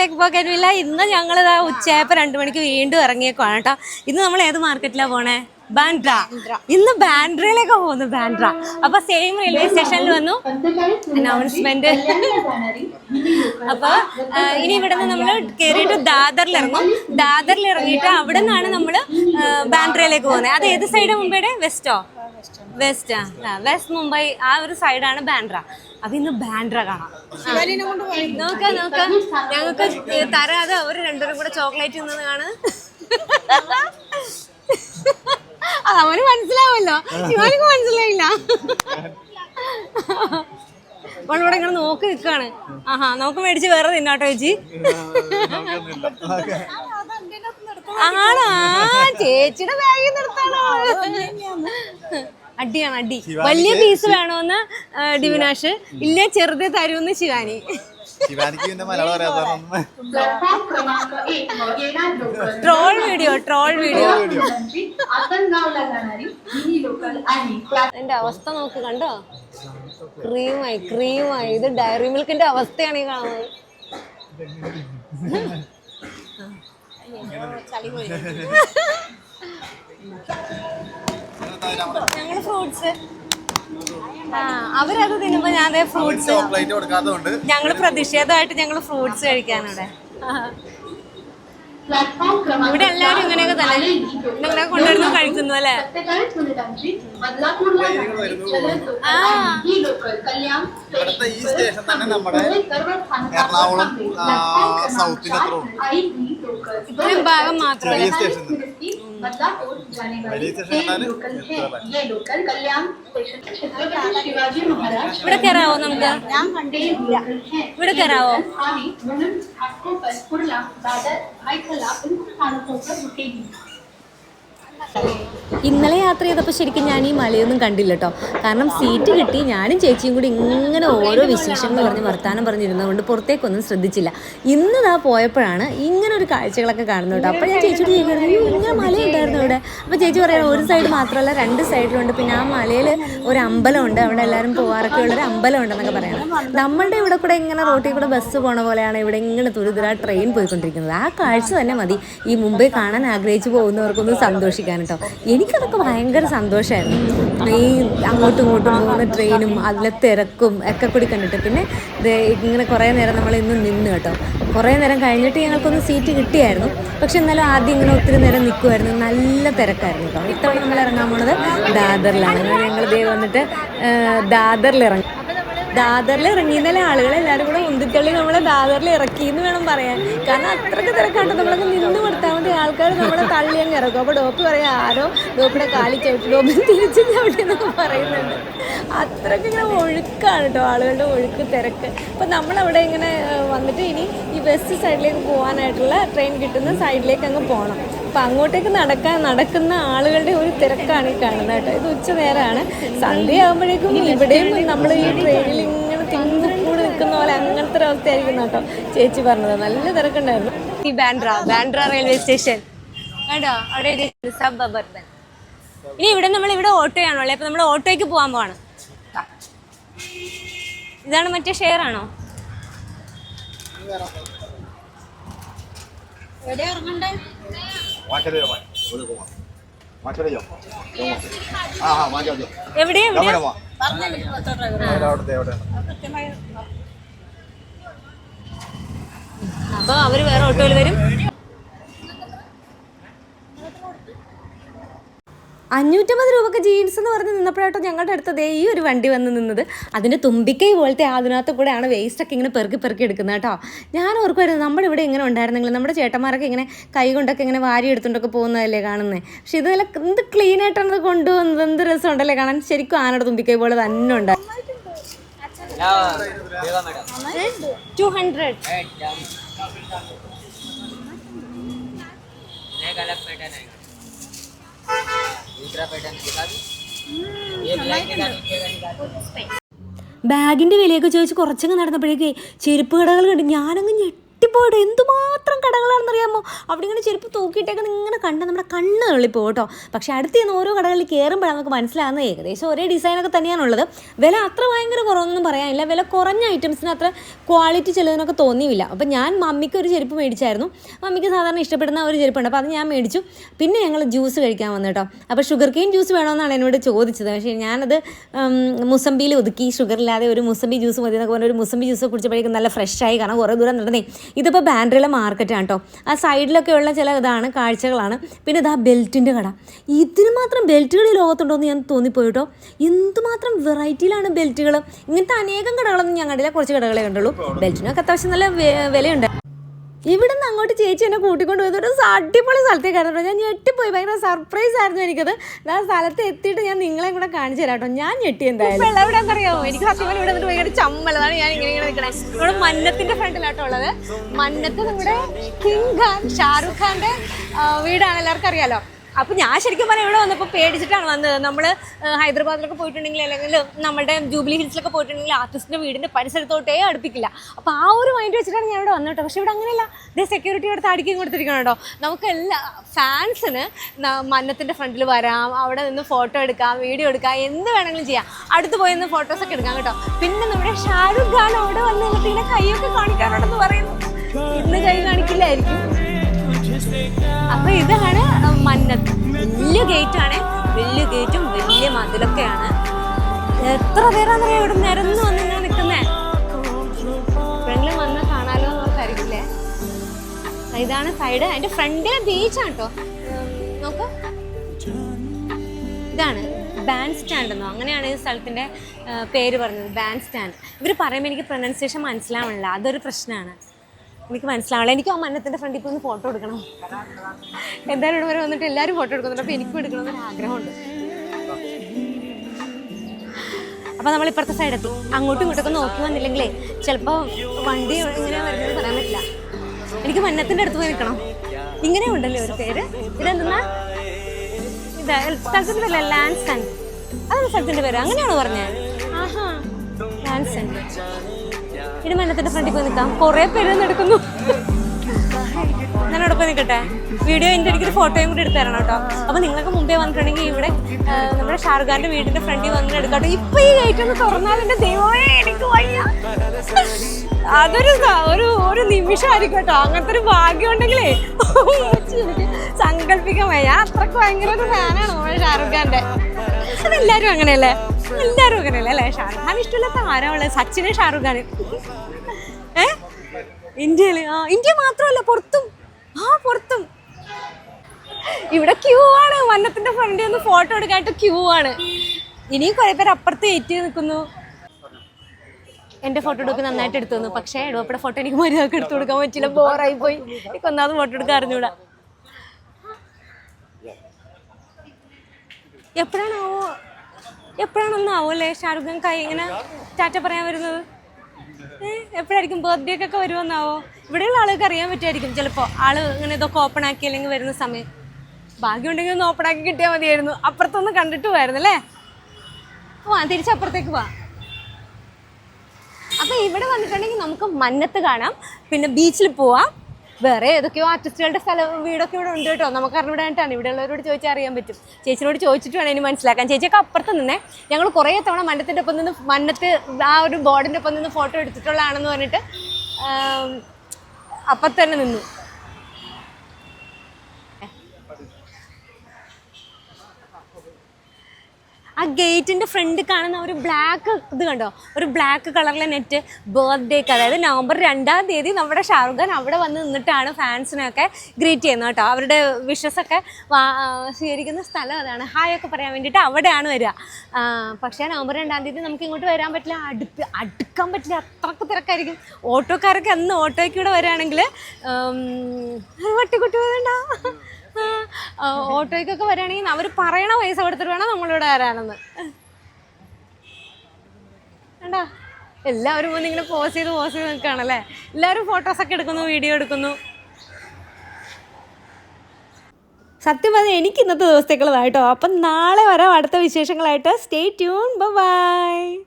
Leg പോകാൻ കഴിയില്ല ഇന്ന് ഞങ്ങൾ ഉച്ചയായപ്പോൾ രണ്ട് മണിക്ക് വീണ്ടും ഇറങ്ങിയേക്കുവാണ് കേട്ടോ. ഇന്ന് നമ്മൾ ഏത് മാർക്കറ്റിലാണ് പോണേ? ബാൻഡ്ര. ഇന്ന് ബാൻഡ്രയിലേക്ക് പോകുന്നു ബാൻഡ്ര. അപ്പൊ സെയിം റെയിൽവേ സ്റ്റേഷനിൽ വന്നു. അനൗൺസ്മെന്റ് അപ്പൊ ഇനി ഇവിടെ നിന്ന് നമ്മൾ കയറിയിട്ട് ദാദറിൽ ഇറങ്ങും. ദാദറിൽ ഇറങ്ങിയിട്ട് അവിടെ നിന്നാണ് നമ്മൾ ബാൻഡ്രയിലേക്ക് പോകുന്നത്. അത് ഏത് സൈഡ് മുമ്പേടെ വെസ്റ്റോ വെസ്റ്റ് ആ. വെസ്റ്റ് മുംബൈ ആ ഒരു സൈഡാണ് ബാൻഡ്ര അപ്പൊ ഇന്ന് ബാൻഡ്ര കാണാം. നോക്ക നോക്ക. ഞങ്ങൾക്ക് തരാതെ അവർ രണ്ടുപേരും കൂടെ ചോക്ലേറ്റ് തിന്നതാണ് അവന് മനസ്സിലാവല്ലോ ഇവർക്ക് മനസ്സിലായില്ല. അവളിവിടെ ഇങ്ങനെ നോക്കി നിൽക്കാണ് ആഹാ നമുക്ക് മേടിച്ച് വേറെ തിന്നാട്ടോ ചേച്ചി. ആണോ? ആ, ചേച്ചിയുടെ ബാഗിൽ നിർത്താണോ അടിയാണ് അടി. വലിയ പീസ് വേണോന്ന് ഡിവിനാഷ്. ഇല്ല ചെറുത് തരൂന്ന് Shivani. Troll video troll video എന്റെ അവസ്ഥ നോക്ക് കണ്ടോ? ക്രീമായി ക്രീമായി. ഇത് ഡയറി മിൽക്കിന്റെ അവസ്ഥയാണ് ഈ കാണുന്നത്. ചളി പോയി ഞങ്ങൾ അവരത് തിന്നുമ്പോ ഞാൻ ഫ്രൂട്ട്സ് ചോക്ലേറ്റ് കൊടുക്കാത്തതുകൊണ്ട് ഞങ്ങൾ പ്രതിഷേധമായിട്ട് ഞങ്ങൾ ഫ്രൂട്ട്സ് കഴിക്കാനിവിടെ. ഇവിടെ എല്ലാരും ഇങ്ങനെയൊക്കെ തന്നെ. നിങ്ങളെ കൊണ്ടുവരുന്നു കഴിക്കുന്നു അല്ലേ? അടുത്ത ഈ സ്റ്റേഷൻ തന്നെ എറണാകുളം സൗത്തിന് ഇത്രയും ഭാഗം മാത്രമല്ല ചെറിയ സ്റ്റേഷൻ मिनिटची बदलापूर जाने वाली വലിയ സ്റ്റേഷൻ ट्रेन എന്നാല് लोकल है ये लोकल कल्याण स्टेशन छत्रपती शिवाजी महाराज ഇവിടെ കയറാവോ നമുക്ക് ते लोकल है ഇവിടെ കയറാവോ आणि म्हणून घाटकोपर कुर्ला दादर भायखला प्रमुख स्थानकों पर रुकेगी ഇന്നലെ യാത്ര ചെയ്തപ്പോൾ ശരിക്കും ഞാൻ ഈ മലയൊന്നും കണ്ടില്ല കേട്ടോ കാരണം സീറ്റ് കിട്ടി. ഞാനും ചേച്ചിയും കൂടി ഇങ്ങനെ ഓരോ വിശേഷങ്ങൾ പറഞ്ഞ് വർത്താനം പറഞ്ഞിരുന്നതുകൊണ്ട് പുറത്തേക്കൊന്നും ശ്രദ്ധിച്ചില്ല. ഇന്ന് ഇതാ പോയപ്പോഴാണ് ഇങ്ങനെ ഒരു കാഴ്ചകളൊക്കെ കാണുന്നത് കേട്ടോ അപ്പോൾ ഞാൻ ചേച്ചിയോട് ചോദിക്കുന്നത് "അയ്യോ, ഇങ്ങനെ മലയുണ്ടായിരുന്നു ഇവിടെ അപ്പോൾ ചേച്ചി പറയാം ഒരു സൈഡ് മാത്രമല്ല രണ്ട് സൈഡിലുണ്ട് പിന്നെ ആ മലയിൽ ഒരു അമ്പലമുണ്ട്. അവിടെ എല്ലാവരും പോകാറൊക്കെ ഉള്ളൊരു അമ്പലം ഉണ്ടെന്നൊക്കെ പറയണം. നമ്മളുടെ ഇവിടെ കൂടെ ഇങ്ങനെ റോട്ടിൽ കൂടെ ബസ് പോണ പോലെയാണ് ഇവിടെ ഇങ്ങനെ തുരുതുര ട്രെയിൻ പോയിക്കൊണ്ടിരിക്കുന്നത്. ആ കാഴ്ച തന്നെ മതി. ഈ മുംബൈ കാണാൻ ആഗ്രഹിച്ചു പോകുന്നവർക്കൊന്ന് സന്തോഷിക്കാൻ കേട്ടോ എനിക്കതൊക്കെ ഭയങ്കര സന്തോഷമായിരുന്നു ഈ അങ്ങോട്ടും ഇങ്ങോട്ടും പോകുന്ന ട്രെയിനും അതിലെ തിരക്കും ഒക്കെ കൂടി കണ്ടിട്ട്. പിന്നെ ഇങ്ങനെ കുറേ നേരം നമ്മൾ ഇന്ന് നിന്ന് കേട്ടോ. കുറേ നേരം കഴിഞ്ഞിട്ട് ഞങ്ങൾക്കൊന്ന് സീറ്റ് കിട്ടിയായിരുന്നു. പക്ഷെ എന്നാലും ആദ്യം ഇങ്ങനെ ഒത്തിരി നേരം നിൽക്കുമായിരുന്നു നല്ല തിരക്കായിരുന്നു കേട്ടോ. ഇത്തവണ നമ്മൾ ഇറങ്ങാൻ പോണത് ദാദറിലാണ്. ഞങ്ങൾ ദേ വന്നിട്ട് ദാദറിൽ ഇറങ്ങി. ദാദറിൽ ഇറങ്ങി ഇന്നലെ ആളുകൾ എല്ലാവരും കൂടെ ഉന്തിത്തള്ളി നമ്മളെ ദാദറിൽ ഇറക്കി എന്ന് വേണം പറയാൻ. കാരണം അത്രയ്ക്ക് തിരക്കാണ്ട് നമ്മളൊക്കെ നിന്ന് കൊടുത്താൽ മതി. ആൾക്കാർ നമ്മളെ തള്ളി അങ്ങ് ഇറക്കും. അപ്പോൾ ഡോപ്പ് പറയാം ആരോ ഡോപ്പിടെ കാലി ചവിട്ടി ഡോപ്പ് തിരിച്ച് ചവിട്ടി എന്നൊക്കെ പറയുന്നുണ്ട്. അത്രയ്ക്ക് ഇങ്ങനെ ഒഴുക്കാണ് കേട്ടോ ആളുകളുടെ ഒഴുക്ക് തിരക്ക്. അപ്പം നമ്മളവിടെ ഇങ്ങനെ വന്നിട്ട് ഇനി ഈ വെസ്റ്റ് സൈഡിലേക്ക് പോകാനായിട്ടുള്ള ട്രെയിൻ കിട്ടുന്ന സൈഡിലേക്ക് അങ്ങ് പോകണം അപ്പം അങ്ങോട്ടേക്ക് നടക്കാൻ നടക്കുന്ന ആളുകളുടെ ഒരു തിരക്കാണ് ഈ കാണുന്നത് കേട്ടോ. ഇത് ഉച്ച നേരമാണ് സന്ധ്യയാകുമ്പോഴേക്കും ഇവിടെയും നമ്മൾ ഈ ട്രെയിനിൽ ഇങ്ങനെ തിങ്ങി കൂടി നിൽക്കുന്ന പോലെ അങ്ങനത്തെ ഒരു അവസ്ഥയായിരിക്കും കേട്ടോ. ചേച്ചി പറഞ്ഞത്. നല്ല തിരക്കുണ്ടായിരുന്നു. ഈ ബാൻഡ്ര ബാൻഡ്ര റെയിൽവേ സ്റ്റേഷൻ കേട്ടോ അവിടെ ഒരു സബ് അബർബൻ ഇനി ഇവിടെ നമ്മൾ ഇവിടെ ഓട്ടോയാണുള്ളത് അപ്പം നമ്മൾ ഓട്ടോയ്ക്ക് പോകാൻ പോവാണ്. ഇതാണ് മറ്റേ ഷെയർ ആണോ? എവിടെ മാറ്റോ എവിടെയാ അവർ വേറെ ഓട്ടോയിൽ വരും. അഞ്ഞൂറ്റമ്പത് രൂപക്ക് ജീൻസ് എന്ന് പറഞ്ഞ് നിന്നപ്പോഴാട്ടോ ഞങ്ങളുടെ അടുത്ത് ദേ ഈ ഒരു വണ്ടി വന്ന് നിന്നത് അതിൻ്റെ തുമ്പിക്കൈ പോലത്തെ അതിനകത്ത് കൂടെയാണ് വേസ്റ്റൊക്കെ ഇങ്ങനെ പെറുക്കി പെറുക്കി എടുക്കുന്നത് കേട്ടോ ഞാൻ ഓർക്കുമായിരുന്നു നമ്മുടെ ഇവിടെ ഇങ്ങനെ ഉണ്ടായിരുന്നെങ്കിൽ നമ്മുടെ ചേട്ടന്മാരൊക്കെ ഇങ്ങനെ കൈ കൊണ്ടൊക്കെ ഇങ്ങനെ വാരി എടുത്തുകൊണ്ടൊക്കെ പോകുന്നതല്ലേ കാണുന്നത് പക്ഷെ ഇത് നല്ല എന്ത് ക്ലീൻ ആയിട്ടാണ് ഇത് കൊണ്ടുപോകുന്നത് എന്ത് രസമുണ്ടല്ലേ കാണാൻ ശരിക്കും ആനയുടെ തുമ്പിക്കൈ പോലെ തന്നെ ഉണ്ട് ടു ഹൺഡ്രഡ് एक अलग पैटर्न है दूसरा पैटर्न दिखा दूं ये ब्लैक दिखा दीजिएगा निकाल ബാഗിൻ്റെ വിലയൊക്കെ ചോദിച്ച് കുറച്ചങ്ങ് നടന്നപ്പോഴേക്കേ ചെരുപ്പ് കടകൾ കണ്ട് ഞാനങ്ങ് ഞെട്ടി അടിപൊളി എന്തുമാത്രം കടകളാണെന്നറിയാമോ? അവിടെ ഇങ്ങനെ ചെരുപ്പ് തൂക്കിയിട്ടൊക്കെ ഇങ്ങനെ കണ്ട നമ്മുടെ കണ്ണ് തള്ളിപ്പോ കേട്ടോ. പക്ഷേ അടുത്ത് ചെന്ന് ഓരോ കടകളിൽ കയറുമ്പോഴാണ് നമുക്ക് മനസ്സിലാകുന്നത് ഏകദേശം ഒരേ ഡിസൈനൊക്കെ തന്നെയാണുള്ളത്. വില അത്ര ഭയങ്കര കുറവൊന്നും പറയാനില്ല. വില കുറഞ്ഞ ഐറ്റംസിന് അത്ര ക്വാളിറ്റി ചിലതിനൊക്കെ തോന്നിയില്ല. അപ്പം ഞാൻ മമ്മിക്ക് ഒരു ചെരുപ്പ് മേടിച്ചായിരുന്നു. മമ്മിക്ക് സാധാരണ ഇഷ്ടപ്പെടുന്ന ഒരു ചെരുപ്പുണ്ട്. അപ്പോൾ അത് ഞാൻ മേടിച്ചു. പിന്നെ ഞങ്ങൾ ജ്യൂസ് കഴിക്കാൻ വന്നു കേട്ടോ. അപ്പോൾ ഷുഗർ കെയിൻ ജ്യൂസ് വേണമെന്നാണ് എന്നോട് ചോദിച്ചത്. പക്ഷേ ഞാനത് മുസമ്പിയിൽ ഒതുക്കി. ഷുഗർ ഇല്ലാതെ ഒരു മുസമ്പി ജ്യൂസ് മതി എന്നൊക്കെ പറഞ്ഞ ഒരു മുസമ്പി ജ്യൂസ് കുടിച്ചപ്പോഴേക്കും നല്ല ഫ്രഷായി കാരണം കുറേ ദൂരം നടന്നേ. ഇതിപ്പോൾ ബാൻഡ്രിയിലെ മാർക്കറ്റാണ് കേട്ടോ ആ സൈഡിലൊക്കെ ഉള്ള ചില ഇതാണ് കാഴ്ചകളാണ്. പിന്നെ ഇതാ ബെൽറ്റിന്റെ കട. ഇതിന് മാത്രം ബെൽറ്റുകൾ ഈ ലോകത്തുണ്ടോ എന്ന് ഞാൻ തോന്നിപ്പോയി കേട്ടോ എന്തുമാത്രം വെറൈറ്റിയിലാണ് ബെൽറ്റുകൾ ഇങ്ങനത്തെ അനേകം കടകളൊന്നും ഞാൻ കണ്ടില്ല. കുറച്ച് കടകളെ കണ്ടുള്ളൂ. ബെൽറ്റിനൊക്കെ അത്യാവശ്യം നല്ല വിലയുണ്ട്. ഇവിടെ നിന്ന് അങ്ങോട്ട് ചേച്ചി എന്നെ കൂട്ടിക്കൊണ്ട് പോയത് ഒരു അടിപൊളി സ്ഥലത്തേക്കായിരുന്നു ഞാൻ ഞെട്ടിപ്പോയി ഭയങ്കര സർപ്രൈസ് ആയിരുന്നു എനിക്കത്. ആ സ്ഥലത്ത് എത്തിയിട്ട് ഞാൻ നിങ്ങളെ കൂടെ കാണിച്ചു തരാം കേട്ടോ. ഞാൻ ഞെട്ടി എന്തായാലും. എവിടെയാണെന്നറിയാമോ എനിക്ക് സത്യം ഇവിടെ നിന്നിട്ട് ഭയങ്കര ചമ്മലതാണ് ഞാൻ ഇങ്ങനെ ഇങ്ങനെ നിൽക്കണേ ഇവിടെ മന്നത്തിന്റെ ഫ്രണ്ടിലാട്ടോ ഉള്ളത്. മന്നത്ത് നമ്മുടെ കിങ് ഖാൻ ഷാറുഖ് ഖാന്റെ വീടാണ്. എല്ലാവർക്കും അറിയാലോ? അപ്പൊ ഞാൻ ശരിക്കും പറഞ്ഞാൽ ഇവിടെ വന്നപ്പോൾ പേടിച്ചിട്ടാണ് വന്നത്. നമ്മൾ ഹൈദരാബാദിലൊക്കെ പോയിട്ടുണ്ടെങ്കിൽ അല്ലെങ്കിൽ നമ്മുടെ ജൂബിലി ഹിൽസിലൊക്കെ പോയിട്ടുണ്ടെങ്കിൽ ആർട്ടിസ്റ്റിന്റെ വീടിന്റെ പരിസരത്തോട്ടേ അടുപ്പിക്കില്ല. അപ്പോൾ ആ ഒരു മൈൻഡ് വെച്ചിട്ടാണ് ഞാൻ ഇവിടെ വന്നത് പക്ഷെ ഇവിടെ അങ്ങനെയല്ല. ഇതേ സെക്യൂരിറ്റി അടുത്ത് അടിക്കുകയും കൊടുത്തിരിക്കണം കേട്ടോ. നമുക്ക് എല്ലാ ഫാൻസിന് മന്നത്തിന്റെ ഫ്രണ്ടിൽ വരാം അവിടെ നിന്ന് ഫോട്ടോ എടുക്കാം വീഡിയോ എടുക്കാം എന്ത് വേണമെങ്കിലും ചെയ്യാം. അടുത്ത് പോയി നിന്ന് ഫോട്ടോസ് ഒക്കെ എടുക്കാം കേട്ടോ. പിന്നെ നമ്മുടെ ഷാരൂഖ് ഖാൻ അവിടെ വന്ന് കൈയൊക്കെ കാണിക്കാനുണ്ടെന്ന് പറയുന്നു. ഇന്ന് കൈ കാണിക്കില്ലായിരിക്കും. അപ്പൊ ഇതാണ് മന്നത്ത് വലിയ ഗേറ്റ് ആണ് വലിയ ഗേറ്റും വലിയ മതിലൊക്കെയാണ്. എത്ര പേരാന്നറിയാം ഇവിടെ നിരന്ന് വന്ന് ഞാൻ നിൽക്കുന്നേ? എപ്പോഴെങ്കിലും വന്ന് കാണാലോ എന്ന് ഓർത്തായിരിക്കില്ലേ? ഇതാണ് സൈഡ്. അതിന്റെ ഫ്രണ്ടിലെ ബീച്ചാണ് കേട്ടോ നോക്ക്. ഇതാണ് ബാൻഡ് സ്റ്റാൻഡ് എന്നോ അങ്ങനെയാണ് ഈ സ്ഥലത്തിന്റെ പേര് പറഞ്ഞത് ബാൻഡ് സ്റ്റാൻഡ്. ഇവർ പറയുമ്പോൾ എനിക്ക് പ്രൊനൗൺസിയേഷൻ മനസ്സിലാവണില്ല. അതൊരു പ്രശ്നമാണ് എനിക്ക് മനസ്സിലാവില്ല എനിക്ക് ആ മന്നത്തിന്റെ ഫ്രണ്ടിൽ ഒന്ന് ഫോട്ടോ എടുക്കണം. എന്തായാലും ഇവിടെ വരെ വന്നിട്ട് എല്ലാവരും ഫോട്ടോ എടുക്കുന്നുണ്ട്. അപ്പോൾ എനിക്കും എടുക്കണമെന്നൊരു ആഗ്രഹമുണ്ട്. അപ്പോൾ നമ്മൾ ഇപ്പുറത്തെ സൈഡ് എത്തും. അങ്ങോട്ടും ഇങ്ങോട്ടൊക്കെ നോക്കി വന്നില്ലെങ്കിലേ ചിലപ്പോൾ വണ്ടി ഇങ്ങനെ വരുന്നത് പറയാൻ പറ്റില്ല. എനിക്ക് മന്നത്തിന്റെ അടുത്ത് പോയി നിൽക്കണം. ഇങ്ങനെ ഉണ്ടല്ലേ ഒരു പേര്? ഇതെന്തെന്നാ? ഇത് സ്ഥലത്തിന്റെ സെന്റ് അതാണ് സ്ഥലത്തിന്റെ പേര്. അങ്ങനെയാണോ പറഞ്ഞത് ആഹാ. സെന്റ് ഇനി മന്നത്തിന്റെ ഫ്രണ്ടിൽ പോയി നിൽക്കാം. കുറേ പേര് നടക്കുന്നു. പോയി നിൽക്കട്ടെ. വീഡിയോ എന്റെ എനിക്കൊരു ഫോട്ടോയും കൂടി എടുത്തു തരണം കേട്ടോ. അപ്പോൾ നിങ്ങൾക്ക് മുമ്പേ വന്നിട്ടുണ്ടെങ്കിൽ ഇവിടെ നമ്മുടെ ഷാറുഖ് ഖാന്റെ വീടിന്റെ ഫ്രണ്ടിൽ വന്ന് എടുക്കാം കേട്ടോ. ഇപ്പൊ ഈ ഗേറ്റ് ഒന്ന് തുറന്നാൽ ദൈവമേ എനിക്ക് വയ്യ. അതൊരു ഒരു ഒരു നിമിഷം നിമിഷമായിരിക്കും കേട്ടോ. അങ്ങനത്തെ ഒരു ഭാഗ്യം ഉണ്ടെങ്കിലേ സങ്കല്പിക്കാൻ വയ്യ. അത്രയ്ക്ക് ഭയങ്കര ഒരു ഫാനാണ് നമ്മുടെ ഷാറുഖ് അങ്ങനെയല്ലേ? എല്ലാരും അങ്ങനെയല്ലേ അല്ലേ? ഷാറുഖ് ഖാൻ ഇഷ്ടമില്ലാത്ത ആരാ ഉള്ളത് സച്ചിന് ഷാറുഖ് ഖാൻ ഏ? ഇന്ത്യയിൽ ആ ഇന്ത്യ മാത്രമല്ല പുറത്തും. ആ പുറത്തും. ഇവിടെ ക്യൂ ആണ്. വന്നത്തിന്റെ ഫ്രണ്ടിൽ ഒന്ന് ഫോട്ടോ എടുക്കാനായിട്ട് ക്യൂ ആണ്. ഇനിയും കുറെ പേര് അപ്പുറത്ത് ഏറ്റി നിൽക്കുന്നു. എന്റെ ഫോട്ടോ എടുക്കാൻ നന്നായിട്ട് എടുത്തു തന്നു. പക്ഷേ എടോപ്പയുടെ ഫോട്ടോ എനിക്ക് മര്യാദയ്ക്ക് എടുത്തു കൊടുക്കാൻ പറ്റില്ല ബോറായി പോയി. എനിക്ക് ഒന്നാമത് ഫോട്ടോ എടുക്കാൻ അറിഞ്ഞൂടാ. എപ്പോഴാണാവോ? എപ്പോഴാണൊന്നാവോ ആവുമല്ലേ ഷാറുഖ് ഖാൻ കൈ ഇങ്ങനെ ടാറ്റ പറയാൻ വരുന്നത്? എപ്പോഴായിരിക്കും ബർത്ത്ഡേ ഒക്കെ വരുമെന്നാവോ? ഇവിടെയുള്ള ആളുകൾക്ക് അറിയാൻ പറ്റുമായിരിക്കും. ചിലപ്പോൾ ആൾ ഇങ്ങനെ ഇതൊക്കെ ഓപ്പൺ ആക്കി അല്ലെങ്കിൽ വരുന്ന സമയം. ഭാഗ്യമുണ്ടെങ്കിൽ ഒന്ന് ഓപ്പൺ ആക്കി കിട്ടിയാൽ മതിയായിരുന്നു. അപ്പുറത്തൊന്ന് കണ്ടിട്ട് പോയായിരുന്നു അല്ലേ? ആ തിരിച്ചപ്പുറത്തേക്ക് പോവാം അപ്പൊ ഇവിടെ വന്നിട്ടുണ്ടെങ്കിൽ നമുക്ക് മന്നത്ത് കാണാം. പിന്നെ ബീച്ചിൽ പോവാം. വേറെ ഏതൊക്കെയോ ആർട്ടിസ്റ്റുകളുടെ സ്ഥലം വീടൊക്കെ ഇവിടെ ഉണ്ട് കേട്ടോ. നമുക്ക് അറിഞ്ഞിടാനായിട്ടാണ് ഇവിടെ ഉള്ളവരോട് ചോദിച്ചാൽ അറിയാൻ പറ്റും. ചേച്ചിനോട് ചോദിച്ചിട്ട് വേണം ഇനി മനസ്സിലാക്കാൻ. ചേച്ചിയൊക്കെ അപ്പുറത്ത് നിന്നേ. ഞങ്ങൾ കുറേ തവണ മന്നത്തിന്റെ ഒപ്പം നിന്ന് മന്നത്ത് ആ ഒരു ബോർഡിന്റെ ഒപ്പം നിന്ന് ഫോട്ടോ എടുത്തിട്ടുള്ളതാണെന്ന് പറഞ്ഞിട്ട് അപ്പം തന്നെ നിന്നു. ആ ഗേറ്റിന്റെ ഫ്രണ്ട് കാണുന്ന ഒരു ബ്ലാക്ക് ഇത് കണ്ടോ? ഒരു ബ്ലാക്ക് കളറിലെ നെറ്റ് ബർത്ത്ഡേക്ക് അതായത് നവംബർ രണ്ടാം തീയതി നമ്മുടെ ഷാറുഖ് ഖാൻ അവിടെ വന്ന് നിന്നിട്ടാണ് ഫാൻസിനെയൊക്കെ ഗ്രീറ്റ് ചെയ്യുന്നത് കേട്ടോ. അവരുടെ വിഷസ് ഒക്കെ സ്വീകരിക്കുന്ന സ്ഥലം അതാണ്. ഹായ് ഒക്കെ പറയാൻ വേണ്ടിയിട്ട് അവിടെയാണ് വരിക. പക്ഷേ നവംബർ രണ്ടാം തീയതി നമുക്ക് ഇങ്ങോട്ട് വരാൻ പറ്റില്ല. അടുപ്പ് അടുക്കാൻ പറ്റില്ല. അത്രയ്ക്ക് തിരക്കായിരിക്കും. ഓട്ടോക്കാരൊക്കെ അന്ന് ഓട്ടോയ്ക്കൂടെ വരാണെങ്കിൽ വട്ടിക്കുട്ടി വേണ്ട ആ, ഓട്ടോയ്ക്കൊക്കെ വരികയാണെങ്കിൽ അവർ പറയണ പൈസ കൊടുത്തിട്ട് വേണം നമ്മളിവിടെ വരാനെന്ന്. വേണ്ടാ എല്ലാവരും വന്ന് ഇങ്ങനെ പോസ് ചെയ്ത് പോസ് ചെയ്ത് നിൽക്കുകയാണല്ലേ? എല്ലാവരും ഫോട്ടോസൊക്കെ എടുക്കുന്നു വീഡിയോ എടുക്കുന്നു. സത്യം പറഞ്ഞാൽ എനിക്ക് ഇന്നത്തെ ദിവസത്തേക്കുള്ളതായിട്ടോ. അപ്പം നാളെ വരാം. അടുത്ത വിശേഷങ്ങളായിട്ട്. Stay tune by